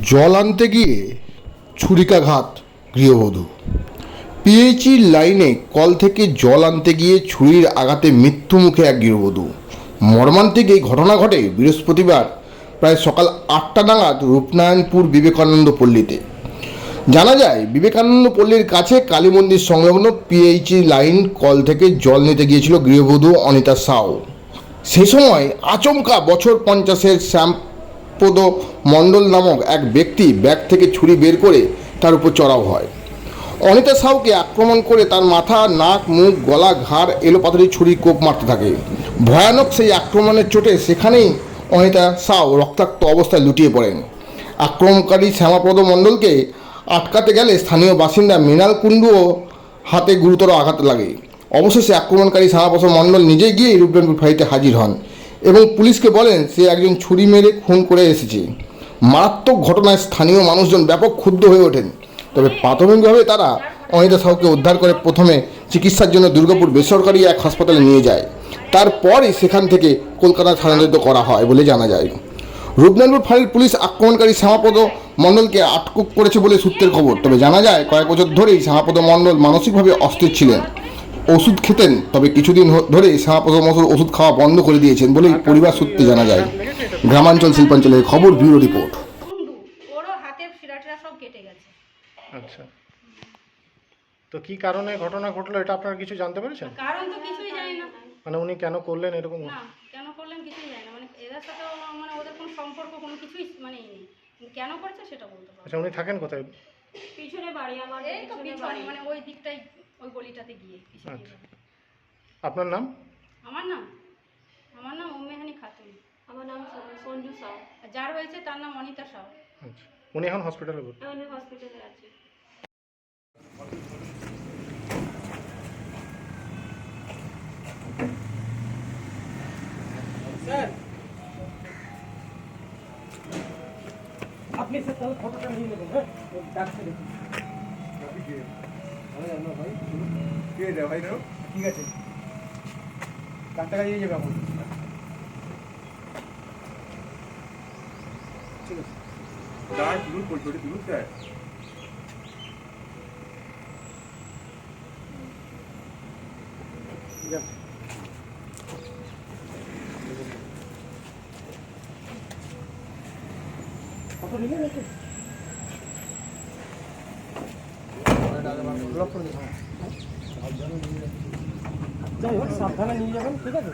জল আনতে গিয়ে ছুরিকাঘাত, গৃহবধূ। পিএইচই লাইনে কল থেকে জল আনতে গিয়ে ছুরির আঘাতে মৃত্যুমুখে এক গৃহবধূ। মর্মান্তিক এই ঘটনা ঘটে বৃহস্পতিবার প্রায় সকাল আটটা নাগাদ রূপনারায়ণপুর বিবেকানন্দ পল্লীতে। জানা যায়, বিবেকানন্দ পল্লীর কাছে কালী মন্দির সংলগ্ন পিএইচি লাইন কল থেকে জল নিতে গিয়েছিল গৃহবধূ অনিতা সাউ। সেই সময় আচমকা বছর পঞ্চাশের শ্যামপদ মণ্ডল নামক এক ব্যক্তি ব্যাগ থেকে ছুরি বের করে তার উপর চড়াও হয়। অনিতা সাউকে আক্রমণ করে তার মাথা, নাক, মুখ, গলা, ঘাড় এলোপাথারি ছুরি, কোপ মারতে থাকে। ভয়ানক সেই আক্রমণের চোটে সেখানেই অনিতা সাউ রক্তাক্ত অবস্থায় লুটিয়ে পড়েন। আক্রমণকারী শ্যামাপদ মণ্ডলকে আটকাতে গেলে স্থানীয় বাসিন্দা মৃণাল কুণ্ডুও হাতে গুরুতর আঘাত লাগে। অবশেষে আক্রমণকারী শ্যামাপ্রসাদ মণ্ডল নিজেই গিয়ে রূপনারায়ণপুর ফাঁড়িতে হাজির হন। এবং পুলিশকে বলেন সে একজন ছুরি মেরে খুন করে এসেছে। মারাত্মক ঘটনায় স্থানীয় মানুষজন ব্যাপক ক্ষুব্ধ হয়ে ওঠেন। তবে প্রাথমিকভাবে তারা অনিতা সাহুকে উদ্ধার করে প্রথমে চিকিৎসার জন্য দুর্গাপুর বেসরকারি এক হাসপাতালে নিয়ে যায়। তারপরে সেখান থেকে কলকাতায় স্থানান্তরিত করা হয় বলে জানা যায়। রূপনারায়ণপুর ফাঁড়ির পুলিশ আক্রমণকারী শ্যামাপদ মণ্ডলকে আটক করেছে বলে সূত্রের খবর। তবে জানা যায়, কয়েক বছর ধরেই শ্যামাপদ মণ্ডল মানসিকভাবে অস্থির ছিলেন। ওষুধ খেতেন তবে কিছুদিন ধরেই শ্যামাপদ মণ্ডল ওষুধ খাওয়া বন্ধ করে দিয়েছেন বলেই পরিবার সূত্রে জানা যায়। গ্রামাঞ্চল শিল্পাঞ্চলের খবর ব্যুরো রিপোর্ট। কুন্ডু ওরও হাতের শিরাটিরা সব কেটে গেছে। আচ্ছা। তো কি কারণে ঘটনা ঘটলো এটা আপনারা কিছু জানতে পেরেছেন? কারণ তো কিছুই জানি না। মানে উনি কেন করলেন এরকম? না কেন করলেন কিছুই জানি না। মানে এদের সাথে মানে ওদের কোনো সম্পর্ক কোনো কিছুই মানে নেই। কেন করছে সেটা বলতে পারব আচ্ছা উনি থাকেন কোথায়? পিছনে বাড়ি আমার এই তো পিছনে মানে ওই দিকটাই গলিটাতে গিয়ে আচ্ছা। আপনার নাম? আমার নাম? আমার নাম উম্মেহানি খাতুন। আমার নাম সঞ্জু সাউ। আর যার হয়েছে তার নাম অনিতা সাউ। আচ্ছা। উনি এখন হসপিটালে ভর্তি? আমি হসপিটালে আছি। আপনি স্যার তাহলে ফটোটা নিয়ে নেবেন হ্যাঁ? ডাকতে দেখুন ঠিক আছে ডাক্তার কাছে নিয়ে যাবে এখন ঠিক আছে डार्क ब्लू थोड़ी ब्लू क्या है যান। ফটো নিলে যাই হোক সাবধানে নিয়ে যাবেন ঠিক আছে?